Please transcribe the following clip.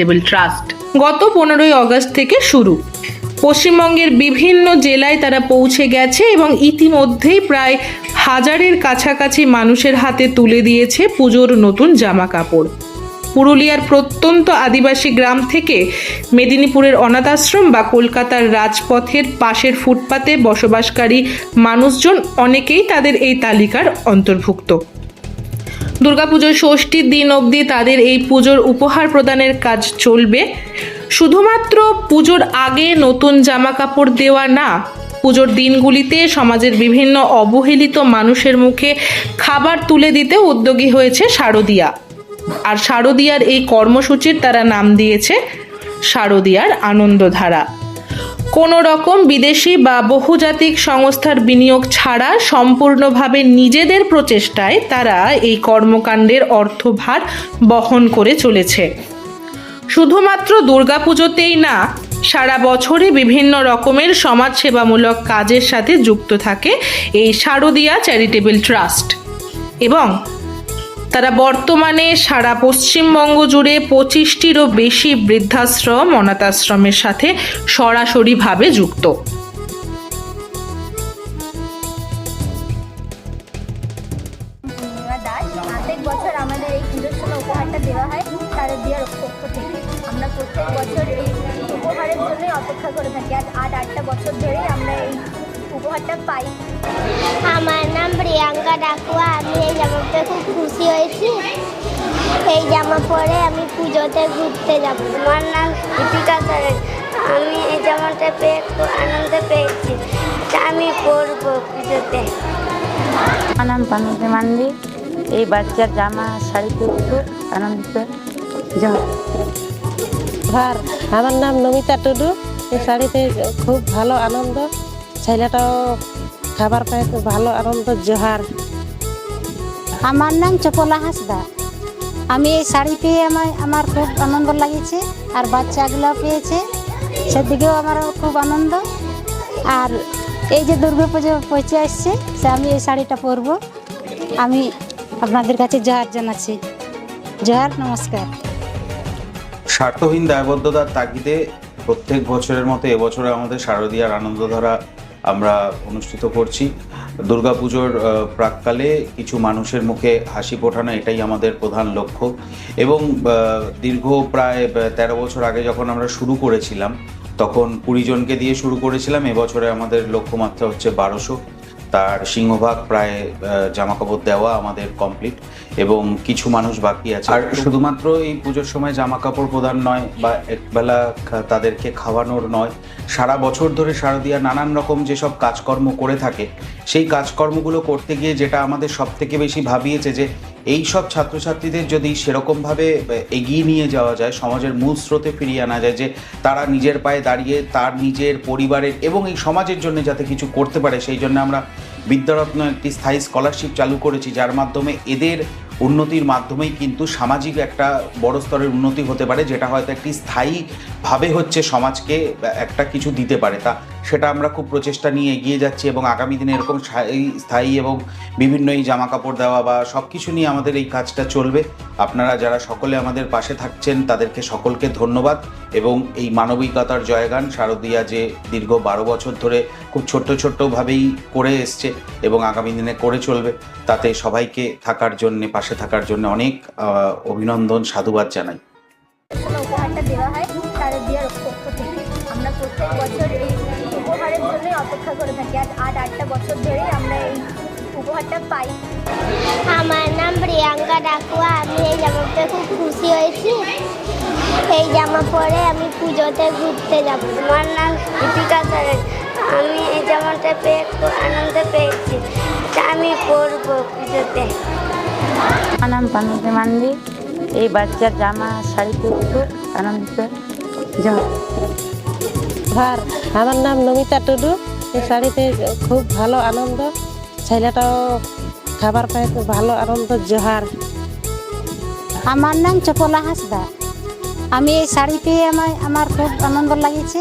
Charitable trust গত পনেরোই August থেকে শুরু। পশ্চিমবঙ্গের বিভিন্ন জেলায় তারা পৌঁছে গেছে এবং ইতিমধ্যেই প্রায় হাজারের কাছাকাছি মানুষের হাতে তুলে দিয়েছে পুজোর নতুন জামা কাপড় পুরুলিয়ার প্রত্যন্ত আদিবাসী গ্রাম থেকে মেদিনীপুরের অনাথ আশ্রম বা কলকাতার রাজপথের পাশের ফুটপাতে বসবাসকারী মানুষজন অনেকেই তাদের এই তালিকার অন্তর্ভুক্ত। দুর্গাপুজোর ষষ্ঠীর দিন অবধি তাদের এই পুজোর উপহার প্রদানের কাজ চলবে। শুধুমাত্র পুজোর আগে নতুন জামা কাপড় দেওয়া না, পুজোর দিনগুলিতে সমাজের বিভিন্ন অবহেলিত মানুষের মুখে খাবার তুলে দিতে উদ্যোগী হয়েছে শারদিয়া। আর শারদিয়ার এই কর্মসূচির তারা নাম দিয়েছে শারদিয়ার আনন্দধারা। কোনো রকম বিদেশি বা বহুজাতিক সংস্থার বিনিয়োগ ছাড়া সম্পূর্ণভাবে নিজেদের প্রচেষ্টায় তারা এই কর্মকাণ্ডের অর্থভার বহন করে চলেছে। শুধুমাত্র দুর্গাপুজোতেই না, সারা বছরে বিভিন্ন রকমের সমাজসেবামূলক কাজের সাথে যুক্ত থাকে এই শারদিয়া চ্যারিটেবল ট্রাস্ট। এবং তারা বর্তমানে সারা পশ্চিমবঙ্গ জুড়ে পঁচিশটিরও বেশি বৃদ্ধাশ্রম, অনাথাশ্রমের সাথে সরাসরিভাবে যুক্ত। আমরা প্রত্যেক বছর এই উপহারের জন্যই অপেক্ষা করে থাকি। আজ আট আটটা বছর ধরেই আমরা এই উপহারটা পাই। আমার নাম প্রিয়াঙ্কা ডাকুয়া আমি এই জামাতে খুব খুশি হয়েছি। এই জামা পরে আমি পুজোতে ঘুরতে যাব। আমার নাম দীপিকা সরেন। আমি এই জামাটা পেয়ে খুব আনন্দ পেয়েছি। আমি পরবো পুজোতে। আমার নাম পানুতি মান্ডি। এই বাচ্চার জামা শাড়িতে খুব আনন্দিত। আমার নাম নমিতা টুডু। এই শাড়িতে খুব ভালো আনন্দ। ছেলেটাও খাবার পায় খুব ভালো আনন্দ জোহার। আমার নাম চপলা হাসদা আমি এই শাড়ি পেয়ে আমার আমার খুব আনন্দ লাগিয়েছে আর বাচ্চাগুলো পেয়েছে। সেদিকেও আমার খুব আনন্দ। আর এই যে দুর্গা পুজো পৌঁছে আসছে সে আমি এই শাড়িটা পরবো। আমি আপনাদের কাছে জোহার জানাচ্ছি। জোহার নমস্কার। স্বার্থহীন দায়বদ্ধতার তাগিদে প্রত্যেক বছরের মতো এবছরে আমাদের শারদীয়ার আনন্দধারা আমরা অনুষ্ঠিত করছি। দুর্গাপুজোর প্রাককালে কিছু মানুষের মুখে হাসি ফোটানো এটাই আমাদের প্রধান লক্ষ্য এবং দীর্ঘ প্রায় আহ, তেরো বছর আগে যখন আমরা শুরু করেছিলাম তখন কুড়ি জনকে দিয়ে শুরু করেছিলাম। এবছরে আমাদের লক্ষ্যমাত্রা হচ্ছে বারোশো। তার সিংহভাগ প্রায় জামা কাপড় দেওয়া আমাদের কমপ্লিট এবং কিছু মানুষ বাকি আছে। আর শুধুমাত্র এই পুজোর সময় জামা কাপড় প্রদান নয় বা একবেলা তাদেরকে খাওয়ানোর নয় সারা বছর ধরে শারদীয়া নানান রকম যেসব কাজকর্ম করে থাকে সেই কাজকর্মগুলো করতে গিয়ে যেটা আমাদের সবথেকে বেশি ভাবিয়েছে যে এই সব ছাত্রছাত্রীদের যদি সেরকমভাবে এগিয়ে নিয়ে যাওয়া যায়, সমাজের মূল স্রোতে ফিরিয়ে আনা যায় যে তারা নিজের পায়ে দাঁড়িয়ে তার নিজের পরিবারের এবং এই সমাজের জন্য যাতে কিছু করতে পারে, সেই জন্য আমরা বিদ্যারত্ন একটি স্থায়ী স্কলারশিপ চালু করেছি, যার মাধ্যমে এদের উন্নতির মাধ্যমেই কিন্তু সামাজিক একটা বড় স্তরের উন্নতি হতে পারে, যেটা হয়তো একটি স্থায়ীভাবে হচ্ছে সমাজকে একটা কিছু দিতে পারে। তা সেটা আমরা খুব প্রচেষ্টা নিয়ে এগিয়ে যাচ্ছি এবং আগামী দিনে এরকম স্থায়ী এবং বিভিন্ন এই জামা কাপড় দেওয়া বা সব কিছু নিয়ে আমাদের এই কাজটা চলবে। আপনারা যারা সকলে আমাদের পাশে থাকছেন, তাদেরকে সকলকে ধন্যবাদ এবং এই মানবিকতার জয়গান শারদীয়া যে দীর্ঘ বারো বছর ধরে খুব ছোট্ট, ছোট্টভাবেই করে এসছে এবং আগামী দিনে করে চলবে। তাতে সবাইকে থাকার জন্যে, পাশে থাকার জন্য অনেক অভিনন্দন, সাধুবাদ জানাই। উপহারটা দেওয়া হয় শারদীয়ার পক্ষ থেকে। আমরা প্রত্যেক বছর এই জন্যই অপেক্ষা করে থাকি। আজ আট আটটা বছর ধরেই আমরা এই উপহারটা পাই। আমার নাম প্রিয়াঙ্কা ডাকুয়া আমি এই জামাতে খুব খুশি হয়েছি। এই জামা পরে আমি পুজোতে ঘুরতে যাব। আমার নাম দীপিকা সরেন আমি এই জামাটা পেয়ে খুব আনন্দ পেয়েছি। তা আমি পরবো পুজোতে। আমার নাম পানুতি মান্ডি। এই বাচ্চার জামা শাড়িতে খুব আনন্দিত। জয়। আর আমার নাম নমিতা টুডু। এই শাড়িতে খুব ভালো আনন্দ। ছেলেটাও খাবার পায় ভালো আনন্দ, জোহার। আমার নাম চপলা হাসদা। আমি এই শাড়িতে আমার আমার খুব আনন্দ লাগিয়েছে।